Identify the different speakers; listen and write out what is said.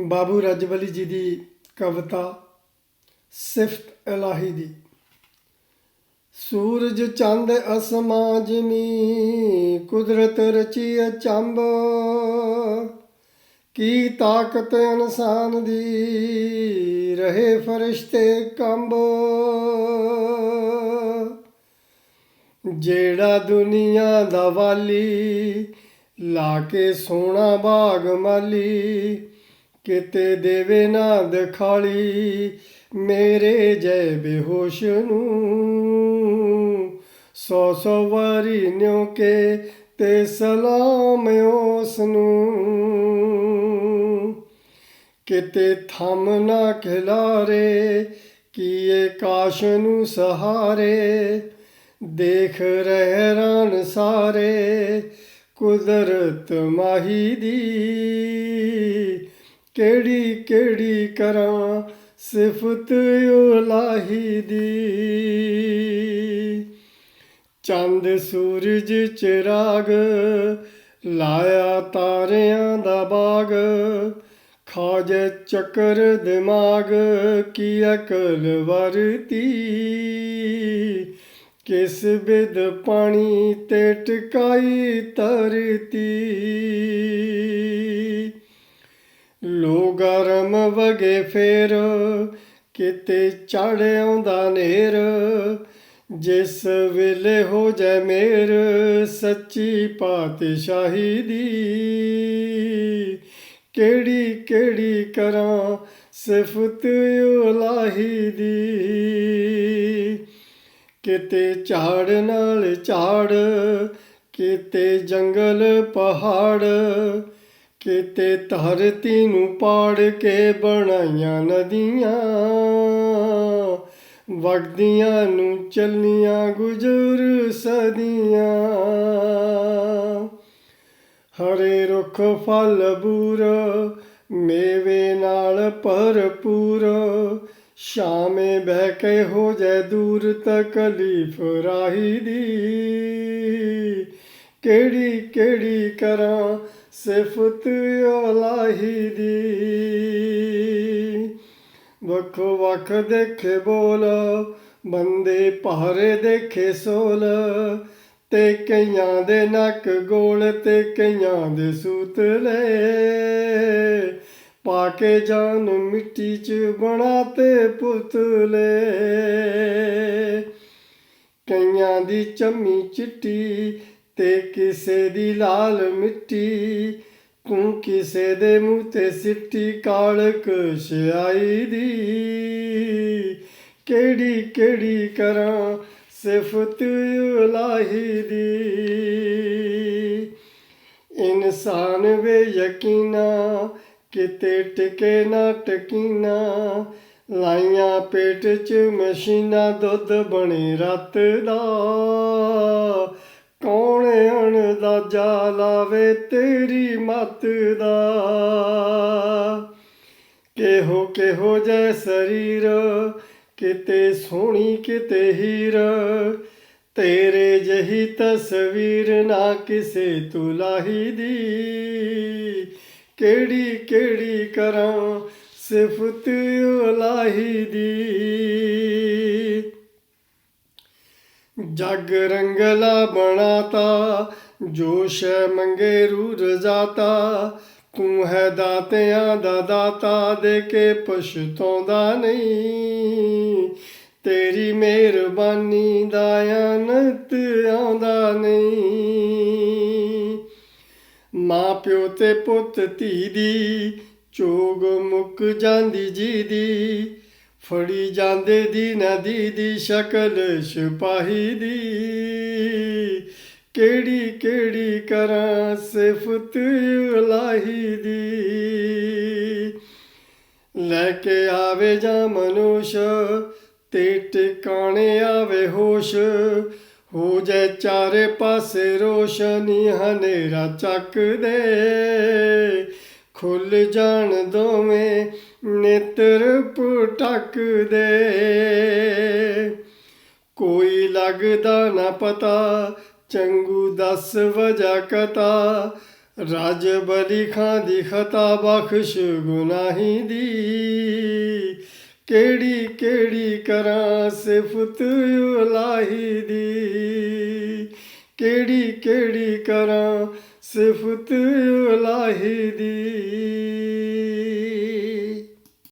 Speaker 1: ਬਾਬੂ ਰਜਬਲੀ ਜੀ ਦੀ ਕਵਿਤਾ ਸਿਫਤ ਇਲਾਹੀ ਦੀ। ਸੂਰਜ ਚੰਦ ਅਸਮਾਂ ਜਿਮੀ, ਕੁਦਰਤ ਰਚੀ ਅਚੰਬ ਕੀ ਤਾਕਤ ਇਨਸਾਨ ਦੀ, ਰਹੇ ਫਰਿਸ਼ਤੇ ਕੰਬ। ਜਿਹੜਾ ਦੁਨੀਆ ਦਾ ਵਾਲੀ, ਲਾ ਕੇ ਸੋਹਣਾ ਬਾਗ ਮਾਲੀ। ਕਿਤੇ ਦੇਵੇ ਨਾ ਦਿਖਾਲੀ, ਮੇਰੇ ਜੈ ਬੇਹੋਸ਼ ਨੂੰ। ਸੌ ਸੌ ਵਾਰੀ ਨਿਉ ਕੇ ਤੇ ਸਲਾਮ ਉਸ ਨੂੰ। ਕਿਤੇ ਥੰਮ ਨਾ ਖਿਲਾਰੇ, ਕੀਏ ਕਾਸ਼ ਨੂੰ ਸਹਾਰੇ। ਦੇਖ ਰਹਿ ਰਨ ਸਾਰੇ, ਕੁਦਰਤ ਮਾਹੀ ਦੀ। ਕਿਹੜੀ ਕਿਹੜੀ ਕਰਾਂ, ਸਿਫਤ ਉਲਾਹੀ ਦੀ। ਚੰਦ ਸੂਰਜ ਚਿਰਾਗ ਲਾਇਆ ਤਾਰਿਆਂ ਦਾ ਬਾਗ। ਖਾਜੇ ਚੱਕਰ ਦਿਮਾਗ, ਕੀ ਅਕਲ ਵਰਤੀ। ਕਿਸ ਬਿਦ ਪਾਣੀ ਤੇ ਟਿਕਾਈ ਧਰਤੀ। ਗਰਮ ਵਗੇ ਫੇਰ, ਕਿਤੇ ਚੜ ਆਉਂਦਾ ਨੇਰ, ਜਿਸ ਵੇਲੇ ਹੋ ਜੈ ਮੇਰ, ਸੱਚੀ ਪਾਤਸ਼ਾਹੀ ਦੀ। ਕਿਹੜੀ ਕਿਹੜੀ ਕਰਾਂ ਸਿਫਤ ਉਲਾਹੀ ਦੀ। ਕਿਤੇ ਝਾੜ ਨਾਲ ਝਾੜ, ਕਿਤੇ ਜੰਗਲ ਪਹਾੜ ਕਿਤੇ ਧਰਤੀ ਨੂੰ ਪਾੜ ਕੇ ਬਣਾਈਆਂ ਨਦੀਆਂ। ਵਗਦੀਆਂ ਨੂੰ ਚੱਲੀਆਂ ਗੁਜ਼ਰ ਸਦੀਆਂ। ਹਰੇ ਰੁੱਖ ਫਲ ਬੂਰ, ਮੇਵੇ ਨਾਲ ਭਰਪੂਰ। ਸ਼ਾਮੇ ਬਹਿ ਕੇ ਹੋ ਜਾਏ ਦੂਰ ਤਕਲੀਫ ਰਾਹੀ ਦੀ। ਕਿਹੜੀ ਕਿਹੜੀ ਕਰਾਂ ਸਿਫਤ ਉਲਾਹੀ ਦੀ। ਵੱਖੋ ਵੱਖ ਦੇਖੇ ਬੋਲ, ਬੰਦੇ ਭਾਰੇ ਦੇਖੇ ਸੋਲ, ਤੇ ਕਈਆਂ ਦੇ ਨੱਕ ਗੋਲ, ਤੇ ਕਈਆਂ ਦੇ ਸੂਤਲੇ। ਪਾ ਕੇ ਜਾਨ ਮਿੱਟੀ ਚ ਬਣਾ ਤੇ ਪੁਤਲੇ। ਕਈਆਂ ਦੀ ਚੰਮੀ ਚਿੱਟੀ ਤੇ ਕਿਸੇ ਦੀ ਲਾਲ ਮਿੱਟੀ, ਤੂੰ ਕਿਸੇ ਦੇ ਮੂੰਹ ਤੇ ਸਿੱਟੀ ਕਾਲਕ ਸਿਆਈ ਦੀ। ਕਿਹੜੀ ਕਿਹੜੀ ਕਰਾਂ ਸਿਫਤ ਉਲਾਹੀ ਦੀ। ਇਨਸਾਨ ਵੇ ਯਕੀਨਾ, ਕਿਤੇ ਟਿਕੇ ਨਾ ਟਕੀਨਾ, ਲਾਈਆਂ ਪੇਟ ਚ ਮਸ਼ੀਨਾ ਦੁੱਧ ਬਣੇ ਰਤ ਦਾ। ਕੌਣ ਅਣਦਾਜ਼ਾ ਲਾਵੇ ਤੇਰੀ ਮਤ ਦਾ? ਕਿਹੋ ਕਿਹੋ ਜੈ ਸਰੀਰ, ਕਿਤੇ ਸੋਹਣੀ ਕਿਤੇ ਹੀਰ। ਤੇਰੇ ਜਹੀ ਤਸਵੀਰ ਨਾ ਕਿਸੇ ਤੁਲਾਹੀ ਦੀ ਕਿਹੜੀ ਕਿਹੜੀ ਕਰਾਂ ਸਿਫਤ ਉਲਾਹੀ ਦੀ ਜਗ ਰੰਗਲਾ ਬਣਾਤਾ ਜੋਸ਼ ਮੰਗੇ ਰੂ ਰਜ਼ਾਤਾ ਤੂੰ ਹੈ ਦਾਤਿਆਂ ਦਾ ਦਾਤਾ, ਦੇ ਕੇ ਪਛਤਾਉਂਦਾ ਨਹੀਂ। ਤੇਰੀ ਮਿਹਰਬਾਨੀ ਦਾ ਅਨੰਤ ਆਉਂਦਾ ਨਹੀਂ। ਮਾਂ ਪਿਓ ਤੇ ਪੁੱਤ ਧੀ ਦੀ, ਚੋਗ ਮੁੱਕ ਜਾਂਦੀ ਜੀ ਦੀ। ਫੜੀ ਜਾਂਦੇ ਦੀ ਨਦੀ ਦੀ ਸ਼ਕਲ ਸਿਪਾਹੀ ਦੀ। ਕਿਹੜੀ ਕਿਹੜੀ ਕਰਾਂ ਸਿਫਤ ਉਲਾਹੀ ਦੀ। ਲੈ ਕੇ ਆਵੇ ਜਾ ਮਨੁਸ਼, ਤੇ ਟਿਕਾਣੇ ਆਵੇ ਹੋਸ਼। ਹੋ ਜਾਏ ਚਾਰੇ ਪਾਸੇ ਰੋਸ਼ਨੀ, ਹਨੇਰਾ ਚੱਕ ਦੇ ਖੁੱਲ ਜਾਣ ਦੋਵੇਂ ਨੇਤਰ ਪਟਕ ਦੇ। ਕੋਈ ਲੱਗਦਾ ਨਾ ਪਤਾ, ਚੰਗੂ ਦਸ ਵਜਾ ਕਤਾ। ਰਜ ਬਲੀ ਖਾਂ ਦੀ ਖਤਾ ਬਖਸ਼ ਗੁਨਾਹੀ ਦੀ। ਕਿਹੜੀ ਕਿਹੜੀ ਕਰਾਂ ਸਿਫਤ ਉਲਾਹੀ ਦੀ। ਕਿਹੜੀ ਕਿਹੜੀ ਕਰਾਂ ਸਿਫਤ ਉਲਾਹੀ ਦੀ।